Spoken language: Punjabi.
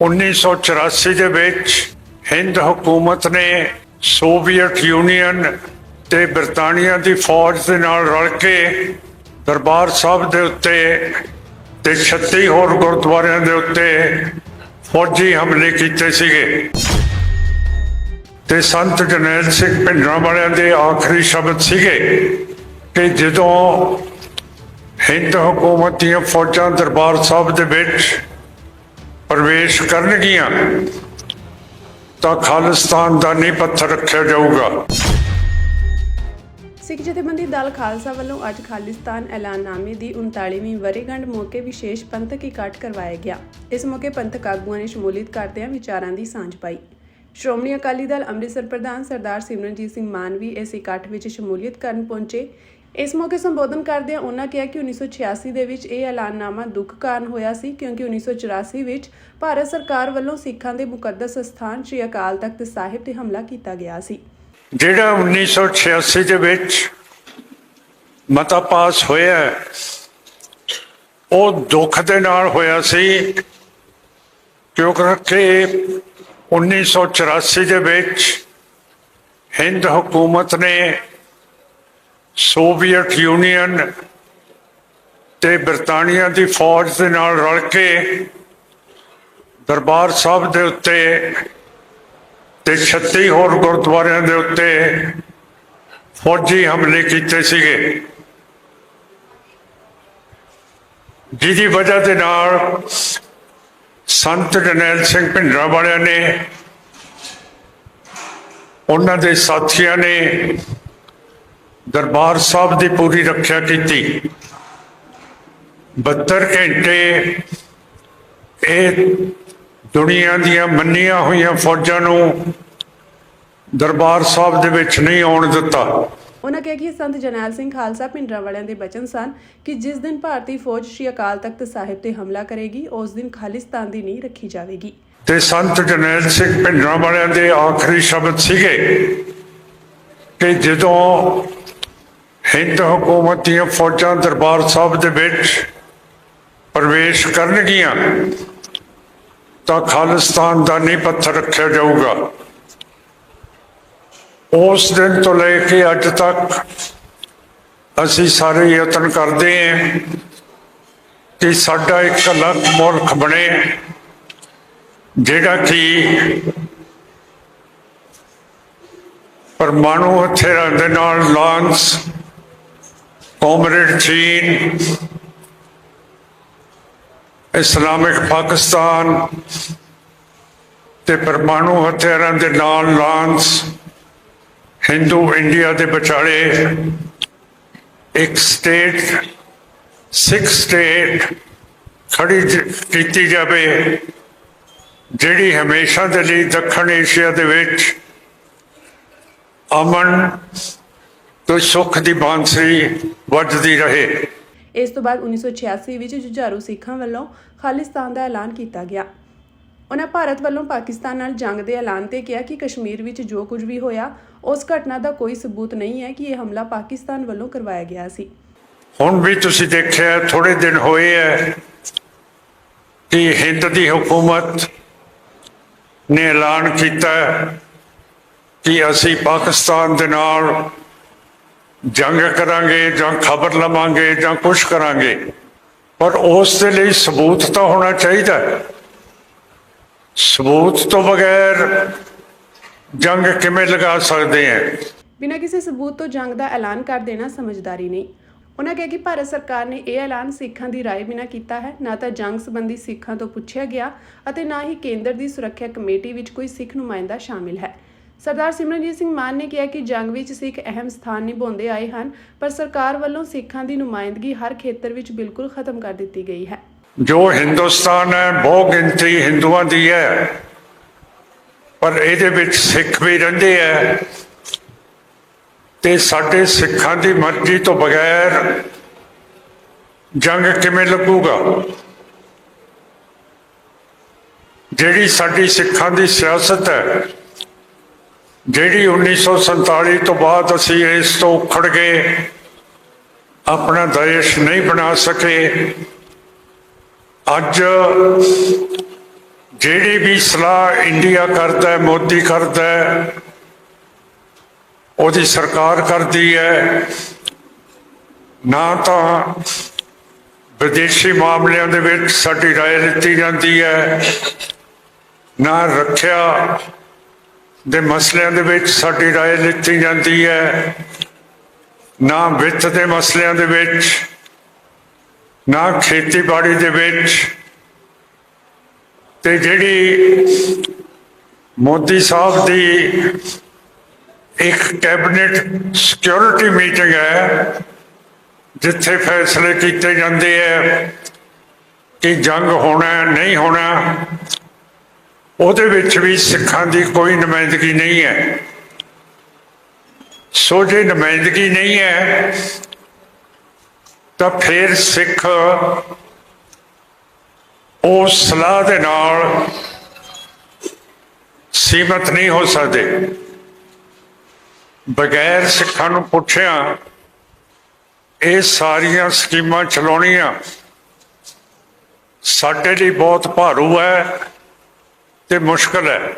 1984 ਦੇ ਵਿੱਚ ਹਿੰਦ ਹਕੂਮਤ ਨੇ ਸੋਵੀਅਤ ਯੂਨੀਅਨ ਤੇ ਬਰਤਾਨੀਆ ਦੀ ਫੌਜ ਦੇ ਨਾਲ ਰਲ ਕੇ ਦਰਬਾਰ ਸਾਹਿਬ ਦੇ ਉੱਤੇ ਤੇ 36 ਹੋਰ ਗੁਰਦੁਆਰਿਆਂ ਦੇ ਉੱਤੇ ਫੌਜੀ ਹਮਲੇ ਕੀਤੇ ਸੀਗੇ। ਤੇ ਸੰਤ ਜਨੈਲ ਸਿੰਘ ਭਿੰਡਰਾਂ ਵਾਲਿਆਂ ਦੇ ਆਖਰੀ ਸ਼ਬਦ ਸੀਗੇ ਕਿ ਜਦੋਂ ਹਿੰਦ ਹਕੂਮਤ ਦੀਆਂ ਫੌਜਾਂ ਦਰਬਾਰ ਸਾਹਿਬ ਦੇ ਵਿੱਚ ਪ੍ਰਵੇਸ਼ ਕਰਨਗੀਆਂ, ਤਾਂ ਖਾਲਿਸਤਾਨ ਦਾ ਨੀਂਹ ਪੱਥਰ ਰੱਖਿਆ ਜਾਊਗਾ। ਸਿੱਖ ਜਥੇਬੰਦੀ ਦਲ ਖਾਲਸਾ ਵੱਲੋਂ ਅੱਜ ਖਾਲਿਸਤਾਨ ਐਲਾਨਨਾਮੇ ਦੀ 39ਵੀਂ ਵਰ੍ਹੇਗੰਢ ਮੌਕੇ ਵਿਸ਼ੇਸ਼ ਪੰਥਕ ਇਕੱਠ ਕਰਵਾਇਆ ਗਿਆ। ਇਸ ਮੌਕੇ ਪੰਥਕ ਆਗੂਆਂ ਨੇ ਸ਼ਮੂਲੀਅਤ ਕਰਦਿਆਂ ਵਿਚਾਰਾਂ ਦੀ ਸਾਂਝ ਪਾਈ। ਸ਼੍ਰੋਮਣੀ ਅਕਾਲੀ ਦਲ ਅੰਮ੍ਰਿਤਸਰ ਪ੍ਰਧਾਨ ਸਰਦਾਰ ਸਿਮਰਨਜੀਤ ਸਿੰਘ ਮਾਨ ਵੀ ਇਸ ਇਕੱਠ ਵਿੱਚ ਸ਼ਮੂਲੀਅਤ ਕਰਨ ਪਹੁੰਚੇ। ਇਸ ਮੌਕੇ ਸੰਬੋਧਨ ਕਰਦਿਆਂ ਉਹਨਾਂ ਕਿਹਾ ਕਿ 1986 ਦੇ ਵਿੱਚ ਇਹ ਐਲਾਨਨਾਮਾ ਦੁੱਖ ਕਾਰਨ ਹੋਇਆ ਸੀ ਕਿਉਂਕਿ 1984 ਵਿੱਚ ਭਾਰਤ ਸਰਕਾਰ ਵੱਲੋਂ ਸਿੱਖਾਂ ਦੇ ਮੁਕੱਦਸ ਸਥਾਨ ਸ੍ਰੀ ਅਕਾਲ ਤਖਤ ਸਾਹਿਬ ਤੇ ਹਮਲਾ ਕੀਤਾ ਗਿਆ ਸੀ। ਜਿਹੜਾ 1986 ਦੇ ਵਿੱਚ ਮਤਾ ਪਾਸ ਹੋਇਆ ਉਹ ਦੁੱਖ ਦੇ ਨਾਲ ਹੋਇਆ ਸੀ, ਕਿਉਂਕਿ 1984 ਦੇ ਵਿੱਚ ਹਿੰਦ ਹਕੂਮਤ ਨੇ ਸੋਵੀਅਤ ਯੂਨੀਅਨ ਤੇ ਬ੍ਰਿਟਾਨੀਆ ਦੀ ਫੌਜ ਦੇ ਨਾਲ ਰਲ ਕੇ ਦਰਬਾਰ ਸਾਹਿਬ ਦੇ ਉੱਤੇ ਤੇ 36 ਹੋਰ ਗੁਰਦੁਆਰਿਆਂ ਦੇ ਉੱਤੇ ਫੌਜੀ ਹਮਲੇ ਕੀਤੇ ਸੀਗੇ। ਜਿਹਦੀ ਵਜ੍ਹਾ ਦੇ ਨਾਲ ਸੰਤ ਜਨੈਲ ਸਿੰਘ ਭਿੰਡਰਾਂ ਵਾਲਿਆਂ ਨੇ, ਉਹਨਾਂ ਦੇ ਸਾਥੀਆਂ ਨੇ ਦਰਬਾਰ ਸਾਹਿਬ ਦੀ ਪੂਰੀ ਰੱਖਿਆ ਕੀਤੀ। 72 ਘੰਟੇ ਇਹ ਦੁਨੀਆ ਦੀਆਂ ਮੰਨੀਆਂ ਹੋਈਆਂ ਫੌਜਾਂ ਨੂੰ ਦਰਬਾਰ ਸਾਹਿਬ ਦੇ ਵਿੱਚ ਨਹੀਂ ਆਉਣ ਦਿੱਤਾ। ਉਹਨਾਂ ਕਿਹਾ ਕਿ ਸੰਤ ਜਰਨੈਲ ਸਿੰਘ ਖਾਲਸਾ ਪਿੰਡਰਾਂ ਵਾਲਿਆਂ ਦੇ ਬਚਨ ਸਨ ਕਿ ਜਿਸ ਦਿਨ ਭਾਰਤੀ ਫੌਜ ਸ਼੍ਰੀ ਅਕਾਲ ਤਖਤ ਸਾਹਿਬ ਤੇ ਹਮਲਾ ਕਰੇਗੀ ਉਸ ਦਿਨ ਖਾਲਿਸਤਾਨ ਦੀ ਨੀਂਹ ਰੱਖੀ ਜਾਵੇਗੀ। ਤੇ ਸੰਤ ਜਰਨੈਲ ਸਿੰਘ ਭਿੰਡਰਾਂ ਵਾਲਿਆਂ ਦੇ ਆਖਰੀ ਸ਼ਬਦ ਸੀਗੇ ਕਿ ਜਦੋਂ ਹਿੰਦ ਹਕੂਮਤ ਦੀਆਂ ਫੌਜਾਂ ਦਰਬਾਰ ਸਾਹਿਬ ਦੇ ਵਿੱਚ ਪ੍ਰਵੇਸ਼ ਕਰਨਗੀਆਂ, ਤਾਂ ਖਾਲਿਸਤਾਨ ਦਾ ਨੀਂਹ ਪੱਥਰ ਰੱਖਿਆ ਜਾਊਗਾ। ਉਸ ਦਿਨ ਤੋਂ ਲੈ ਕੇ ਅੱਜ ਤੱਕ ਅਸੀਂ ਸਾਰੇ ਯਤਨ ਕਰਦੇ ਹਾਂ ਕਿ ਸਾਡਾ ਇੱਕ ਅਲੱਗ ਮੁਲਕ ਬਣੇ, ਜਿਹੜਾ ਕਿ ਪਰਮਾਣੂ ਹਥਿਆਰਾਂ ਦੇ ਨਾਲ ਲਾਂਸ ਕਮਰੇਡ ਚੀਨ ਇਸਲਾਮਿਕ ਪਾਕਿਸਤਾਨ ਤੇ ਪਰਮਾਣੂ ਹਥਿਆਰਾਂ ਦੇ ਨਾਲ ਲਾਂਸ ਹਿੰਦੂ ਇੰਡੀਆ ਦੇ ਵਿਚਾਲੇ ਇੱਕ ਸਟੇਟ ਸਿੱਖ ਸਟੇਟ ਖੜੀ ਕੀਤੀ ਜਾਵੇ, ਜਿਹੜੀ ਹਮੇਸ਼ਾ ਦੇ ਲਈ ਦੱਖਣ ਏਸ਼ੀਆ ਦੇ ਵਿੱਚ ਅਮਨ ਤੇ ਸੁੱਖ ਦੀ ਬਾਂਸਰੀ ਵੱਜਦੀ ਰਹੇ। ਇਸ ਤੋਂ ਬਾਅਦ 1986 ਵਿੱਚ ਜੁਝਾਰੂ ਸਿੱਖਾਂ ਵੱਲੋਂ ਖਾਲਿਸਤਾਨ ਦਾ ਐਲਾਨ ਕੀਤਾ ਗਿਆ। ਉਹਨਾਂ ਭਾਰਤ ਵੱਲੋਂ ਪਾਕਿਸਤਾਨ ਨਾਲ ਜੰਗ ਦੇ ਐਲਾਨ ਤੇ ਕਿਹਾ ਕਿ ਕਸ਼ਮੀਰ ਵਿੱਚ ਜੋ ਕੁਝ ਵੀ ਹੋਇਆ ਉਸ ਘਟਨਾ ਦਾ ਕੋਈ ਸਬੂਤ ਨਹੀਂ ਹੈ ਕਿ ਇਹ ਹਮਲਾ ਪਾਕਿਸਤਾਨ ਵੱਲੋਂ ਕਰਵਾਇਆ ਗਿਆ ਸੀ। ਹੁਣ ਵੀ ਤੁਸੀਂ ਦੇਖਿਆ ਥੋੜੇ ਦਿਨ ਹੋਏ ਹੈ ਕਿ ਹਿੰਦ ਦੀ ਹਕੂਮਤ ਨੇ ਐਲਾਨ ਕੀਤਾ ਕਿ ਅਸੀਂ ਪਾਕਿਸਤਾਨ ਦੇ ਨਾਲ ਜੰਗ ਕਰਾਂਗੇ ਜਾਂ ਖਬਰ ਲਵਾਂਗੇ ਜਾਂ ਕੁਝ ਕਰਾਂਗੇ ਪਰ ਉਸ ਦੇ ਲਈ ਸਬੂਤ ਤਾਂ ਹੋਣਾ ਚਾਹੀਦਾ ਹੈ। ਸਬੂਤ ਤੋਂ ਬਗੈਰ ਜੰਗ ਕਿਵੇਂ ਲਗਾ ਸਕਦੇ ਹਾਂ ਬਿਨਾਂ ਕਿਸੇ ਸਬੂਤ ਤੋਂ ਜੰਗ ਦਾ ਐਲਾਨ ਕਰ ਦੇਣਾ ਸਮਝਦਾਰੀ ਨਹੀਂ ਉਹਨਾਂ ਕਿਹਾ ਕਿ ਭਾਰਤ ਸਰਕਾਰ ਨੇ ਇਹ ਐਲਾਨ ਸਿੱਖਾਂ ਦੀ رائے ਬਿਨਾਂ ਕੀਤਾ ਹੈ ਨਾ ਤਾਂ ਜੰਗ ਸੰਬੰਧੀ ਸਿੱਖਾਂ ਤੋਂ ਪੁੱਛਿਆ ਗਿਆ ਅਤੇ ਨਾ ਹੀ ਕੇਂਦਰ ਦੀ ਸੁਰੱਖਿਆ ਕਮੇਟੀ ਵਿੱਚ ਕੋਈ ਸਿੱਖ ਨੁਮਾਇੰਦਾ ਸ਼ਾਮਿਲ ਹੈ ਸਰਦਾਰ ਸਿਮਰਨਜੀਤ ਸਿੰਘ ਮਾਨ ਨੇ ਕਿਹਾ ਕਿ ਜੰਗ ਵਿੱਚ ਸਿੱਖ ਅਹਿਮ ਸਥਾਨ ਨਿਭਾਉਂਦੇ ਆਏ ਹਨ, ਪਰ ਸਰਕਾਰ ਵੱਲੋਂ ਸਿੱਖਾਂ ਦੀ ਨੁਮਾਇੰਦਗੀ ਹਰ ਖੇਤਰ ਵਿੱਚ ਬਿਲਕੁਲ ਖਤਮ ਕਰ ਦਿੱਤੀ ਗਈ ਹੈ। ਜੋ ਹਿੰਦੁਸਤਾਨ ਹੈ ਬਹੁ ਗਿਣਤੀ ਹਿੰਦੂਆਂ ਦੀ ਹੈ, ਪਰ ਇਹਦੇ ਵਿੱਚ ਸਿੱਖ ਵੀ ਰਹਿੰਦੇ ਹੈ ਤੇ ਸਾਡੇ ਸਿੱਖਾਂ ਦੀ ਮਰਜ਼ੀ ਤੋਂ ਬਗੈਰ ਜੰਗ ਕਿਵੇਂ ਲੱਗੂਗਾ? ਜਿਹੜੀ ਸਾਡੀ ਸਿੱਖਾਂ ਦੀ ਸਿਆਸਤ ਹੈ ਜਿਹੜੀ 1947 ਤੋਂ ਬਾਅਦ ਅਸੀਂ ਇਸ ਤੋਂ ਉਖੜ ਗਏ ਆਪਣਾ ਦੇਸ਼ ਨਹੀਂ ਬਣਾ ਸਕੇ ਅੱਜ ਜਿਹੜੀ ਵੀ ਸਲਾਹ ਇੰਡੀਆ ਕਰਦਾ ਹੈ ਮੋਦੀ ਕਰਦਾ ਹੈ ਉਹਦੀ ਸਰਕਾਰ ਕਰਦੀ ਹੈ ਨਾ ਤਾਂ ਵਿਦੇਸ਼ੀ ਮਾਮਲਿਆਂ ਦੇ ਵਿੱਚ ਸਾਡੀ رائے ਲਿੱਤੀ ਜਾਂਦੀ ਹੈ ਨਾ ਰੱਖਿਆ ਦੇ ਮਸਲਿਆਂ ਦੇ ਵਿੱਚ ਸਾਡੀ رائے ਲਿੱਤੀ ਜਾਂਦੀ ਹੈ ਨਾ ਵਿੱਤ ਦੇ ਮਸਲਿਆਂ ਦੇ ਵਿੱਚ ਨਾ ਖੇਤੀਬਾੜੀ ਦੇ ਵਿੱਚ ਤੇ ਜਿਹੜੀ ਮੋਦੀ ਸਾਹਿਬ ਦੀ ਇੱਕ ਕੈਬਨਿਟ ਸਿਕਿਉਰਿਟੀ ਮੀਟਿੰਗ ਹੈ ਜਿੱਥੇ ਫੈਸਲੇ ਕੀਤੇ ਜਾਂਦੇ ਹੈ ਕਿ ਜੰਗ ਹੋਣਾ ਹੈ, ਨਹੀਂ ਹੋਣਾ ਉਹਦੇ ਵਿੱਚ ਵੀ ਸਿੱਖਾਂ ਦੀ ਕੋਈ ਨੁਮਾਇੰਦਗੀ ਨਹੀਂ ਹੈ। ਸੋ ਜੇ ਨੁਮਾਇੰਦਗੀ ਨਹੀਂ ਹੈ। ਤਾਂ ਫਿਰ ਸਿੱਖ ਉਹ ਸਲਾਹ ਦੇ ਨਾਲ ਸੀਮਤ ਨਹੀਂ ਹੋ ਸਕਦੇ। ਬਗੈਰ ਸਿੱਖਾਂ ਨੂੰ ਪੁੱਛਿਆ ਇਹ ਸਾਰੀਆਂ ਸਕੀਮਾਂ ਚਲਾਉਣੀਆਂ ਸਾਡੇ ਲਈ ਬਹੁਤ ਭਾਰੂ ਹੈ। ਤੇ ਮੁਸ਼ਕਲ ਹੈ।